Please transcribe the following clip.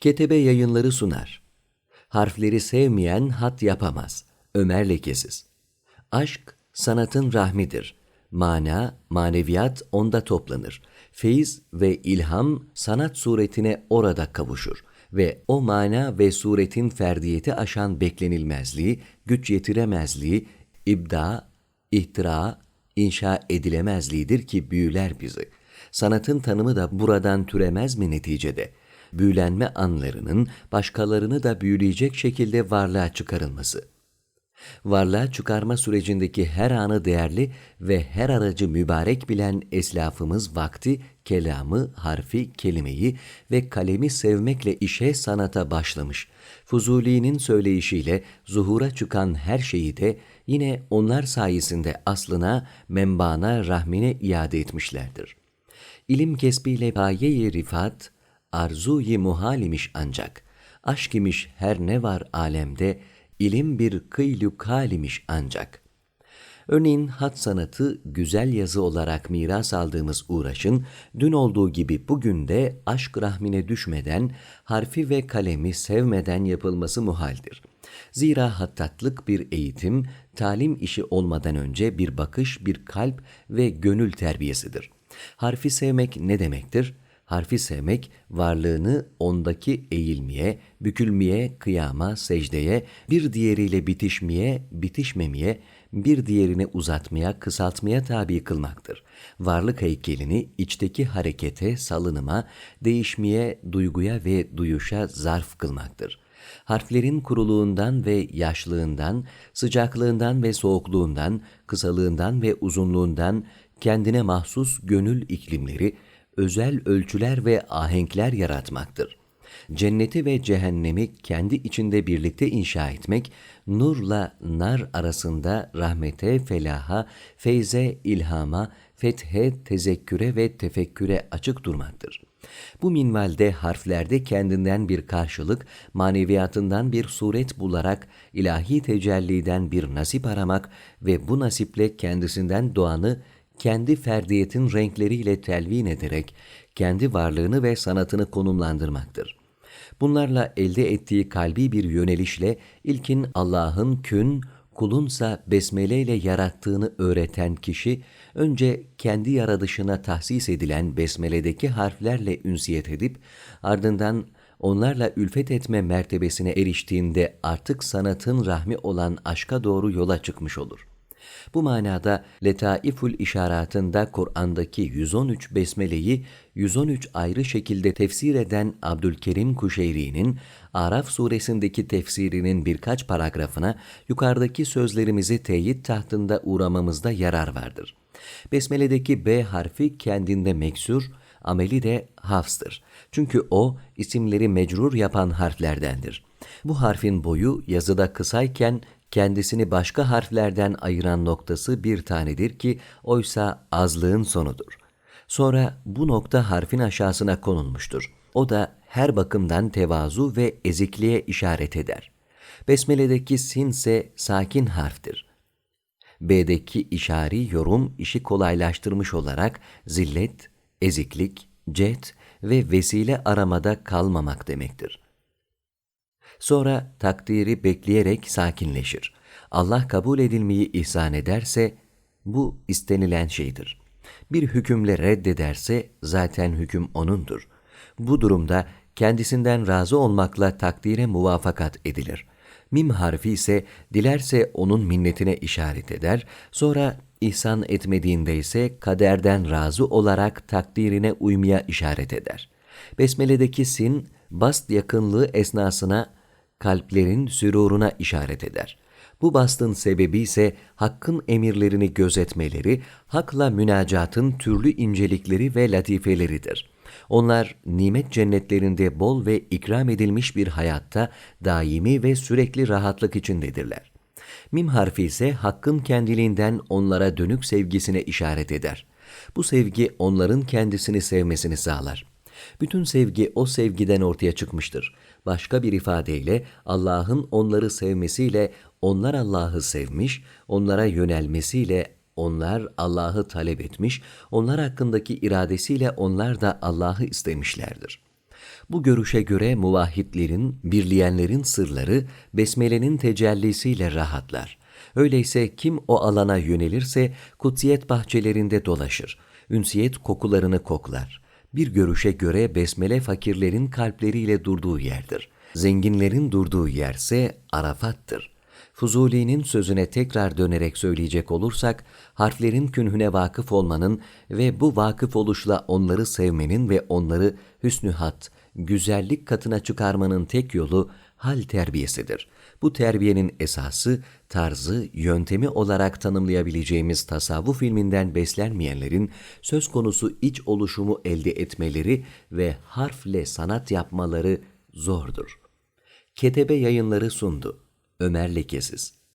Ketebe yayınları sunar. Harfleri sevmeyen hat yapamaz. Ömer Lekesiz. Aşk sanatın rahmidir. Mana, maneviyat onda toplanır. Feyiz ve ilham sanat suretine orada kavuşur ve o mana ve suretin ferdiyeti aşan beklenilmezliği, güç yetiremezliği, ibda, ihtira, inşa edilemezliğidir ki büyüler bizi. Sanatın tanımı da buradan türemez mi neticede? Büyülenme anlarının başkalarını da büyüleyecek şekilde varlığa çıkarılması. Varlığa çıkarma sürecindeki her anı değerli ve her aracı mübarek bilen eslafımız vakti, kelamı, harfi, kelimeyi ve kalemi sevmekle işe sanata başlamış. Fuzuli'nin söyleyişiyle zuhura çıkan her şeyi de yine onlar sayesinde aslına, membana, rahmine iade etmişlerdir. İlim kesbiyle paye-i rifat, arzu-i muhal imiş ancak, aşk imiş her ne var alemde, ilim bir kıylü kal imiş ancak. Örneğin hat sanatı güzel yazı olarak miras aldığımız uğraşın dün olduğu gibi bugün de aşk rahmine düşmeden, harfi ve kalemi sevmeden yapılması muhaldir. Zira hattatlık bir eğitim, talim işi olmadan önce bir bakış, bir kalp ve gönül terbiyesidir. Harfi sevmek ne demektir? Harfi sevmek, varlığını ondaki eğilmeye, bükülmeye, kıyama, secdeye, bir diğeriyle bitişmeye, bitişmemeye, bir diğerini uzatmaya, kısaltmaya tabi kılmaktır. Varlık heykelini içteki harekete, salınıma, değişmeye, duyguya ve duyuşa zarf kılmaktır. Harflerin kuruluğundan ve yaşlığından, sıcaklığından ve soğukluğundan, kısalığından ve uzunluğundan kendine mahsus gönül iklimleri, özel ölçüler ve ahenkler yaratmaktır. Cenneti ve cehennemi kendi içinde birlikte inşa etmek, nurla nar arasında rahmete, felaha, feyze, ilhama, fethe, tezekküre ve tefekküre açık durmaktır. Bu minvalde harflerde kendinden bir karşılık, maneviyatından bir suret bularak ilahi tecelliden bir nasip aramak ve bu nasiple kendisinden doğanı kendi ferdiyetin renkleriyle telvin ederek kendi varlığını ve sanatını konumlandırmaktır. Bunlarla elde ettiği kalbi bir yönelişle ilkin Allah'ın kün, kulunsa besmele ile yarattığını öğreten kişi, önce kendi yaratışına tahsis edilen besmeledeki harflerle ünsiyet edip, ardından onlarla ülfet etme mertebesine eriştiğinde artık sanatın rahmi olan aşka doğru yola çıkmış olur.'' Bu manada Letaiful İşaratında Kur'an'daki 113 besmeleyi 113 ayrı şekilde tefsir eden Abdülkerim Kuşeyri'nin Araf suresindeki tefsirinin birkaç paragrafına yukarıdaki sözlerimizi teyit tahtında uğramamızda yarar vardır. Besmele'deki B harfi kendinde meksur, ameli de hafstır. Çünkü o isimleri mecrur yapan harflerdendir. Bu harfin boyu yazıda kısayken kendisini başka harflerden ayıran noktası bir tanedir ki oysa azlığın sonudur. Sonra bu nokta harfin aşağısına konulmuştur. O da her bakımdan tevazu ve ezikliğe işaret eder. Besmele'deki sin ise sakin harftir. B'deki işari yorum işi kolaylaştırmış olarak zillet, eziklik, cet ve vesile aramada kalmamak demektir. Sonra takdiri bekleyerek sakinleşir. Allah kabul edilmeyi ihsan ederse bu istenilen şeydir. Bir hükümle reddederse zaten hüküm O'nundur. Bu durumda kendisinden razı olmakla takdire muvafakat edilir. Mim harfi ise dilerse onun minnetine işaret eder, sonra ihsan etmediğinde ise kaderden razı olarak takdirine uymaya işaret eder. Besmele'deki sin, bast yakınlığı esnasına kalplerin süruruna işaret eder. Bu bastın sebebi ise hakkın emirlerini gözetmeleri, hakla münacatın türlü incelikleri ve latifeleridir. Onlar nimet cennetlerinde bol ve ikram edilmiş bir hayatta daimi ve sürekli rahatlık içindedirler. Mim harfi ise hakkın kendiliğinden onlara dönük sevgisine işaret eder. Bu sevgi onların kendisini sevmesini sağlar. Bütün sevgi o sevgiden ortaya çıkmıştır. Başka bir ifadeyle Allah'ın onları sevmesiyle onlar Allah'ı sevmiş, onlara yönelmesiyle onlar Allah'ı talep etmiş, onlar hakkındaki iradesiyle onlar da Allah'ı istemişlerdir. Bu görüşe göre muvahhidlerin, birleyenlerin sırları besmelenin tecellisiyle rahatlar. Öyleyse kim o alana yönelirse kutsiyet bahçelerinde dolaşır, ünsiyet kokularını koklar. Bir görüşe göre besmele fakirlerin kalpleriyle durduğu yerdir. Zenginlerin durduğu yerse Arafat'tır. Fuzuli'nin sözüne tekrar dönerek söyleyecek olursak, harflerin künhüne vakıf olmanın ve bu vakıf oluşla onları sevmenin ve onları hüsnü hat, güzellik katına çıkarmanın tek yolu hal terbiyesidir. Bu terbiyenin esası, tarzı, yöntemi olarak tanımlayabileceğimiz tasavvuf ilminden beslenmeyenlerin söz konusu iç oluşumu elde etmeleri ve harfle sanat yapmaları zordur. Ketebe yayınları sundu. Ömer Lekesiz